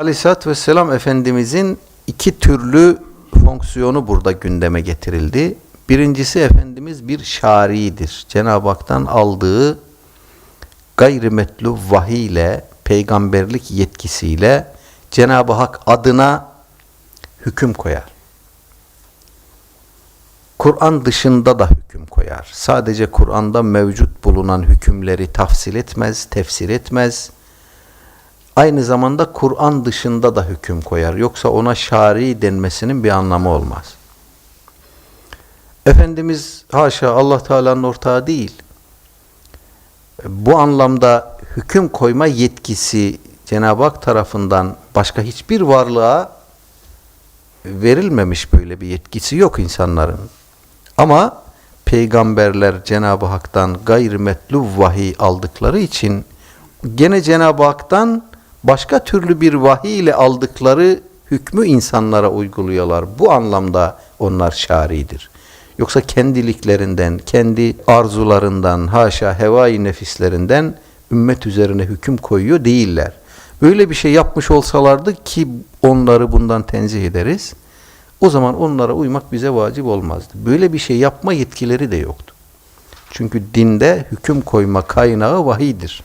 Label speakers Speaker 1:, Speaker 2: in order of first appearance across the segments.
Speaker 1: Aleyhisselatü Vesselam Efendimizin iki türlü fonksiyonu burada gündeme getirildi. Birincisi Efendimiz bir şaridir. Cenab-ı Hak'tan aldığı gayrimetlu vahiy ile, peygamberlik yetkisiyle Cenab-ı Hak adına hüküm koyar. Kur'an dışında da hüküm koyar. Sadece Kur'an'da mevcut bulunan hükümleri tafsil etmez, tefsir etmez. Aynı zamanda Kur'an dışında da hüküm koyar. Yoksa ona şari denmesinin bir anlamı olmaz. Efendimiz haşa Allah Teala'nın ortağı değil. Bu anlamda hüküm koyma yetkisi Cenab-ı Hak tarafından başka hiçbir varlığa verilmemiş böyle bir yetkisi yok insanların. Ama peygamberler Cenab-ı Hak'tan gayrimetlu vahiy aldıkları için gene Cenab-ı Hak'tan başka türlü bir vahiy ile aldıkları hükmü insanlara uyguluyorlar. Bu anlamda onlar şaridir. Yoksa kendiliklerinden, kendi arzularından, haşa hevai nefislerinden ümmet üzerine hüküm koyuyor değiller. Böyle bir şey yapmış olsalardı ki onları bundan tenzih ederiz. O zaman onlara uymak bize vacip olmazdı. Böyle bir şey yapma yetkileri de yoktu. Çünkü dinde hüküm koyma kaynağı vahiydir.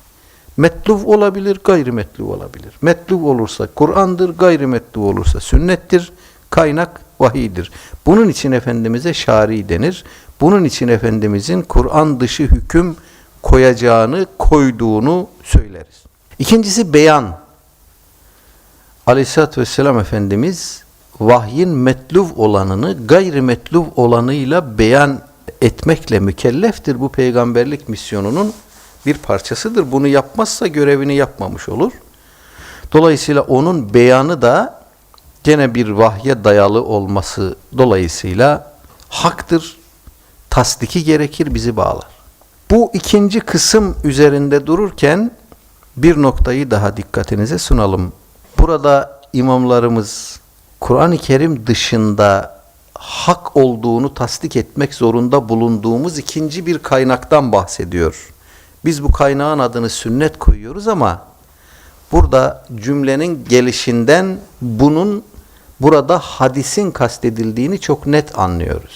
Speaker 1: Metluv olabilir, gayrimetluv olabilir. Metluv olursa Kur'an'dır, gayrimetluv olursa sünnettir, kaynak vahiydir. Bunun için Efendimiz'e şari denir. Bunun için Efendimiz'in Kur'an dışı hüküm koyacağını, koyduğunu söyleriz. İkincisi beyan. Aleyhisselatü Vesselam Efendimiz vahyin metluv olanını gayrimetluv olanıyla beyan etmekle mükelleftir. Bu peygamberlik misyonunun bir parçasıdır. Bunu yapmazsa görevini yapmamış olur. Dolayısıyla onun beyanı da gene bir vahye dayalı olması dolayısıyla haktır. Tasdiki gerekir, bizi bağlar. Bu ikinci kısım üzerinde dururken bir noktayı daha dikkatinize sunalım. Burada imamlarımız Kur'an-ı Kerim dışında hak olduğunu tasdik etmek zorunda bulunduğumuz ikinci bir kaynaktan bahsediyor. Biz bu kaynağın adını sünnet koyuyoruz ama burada cümlenin gelişinden bunun burada hadisin kastedildiğini çok net anlıyoruz.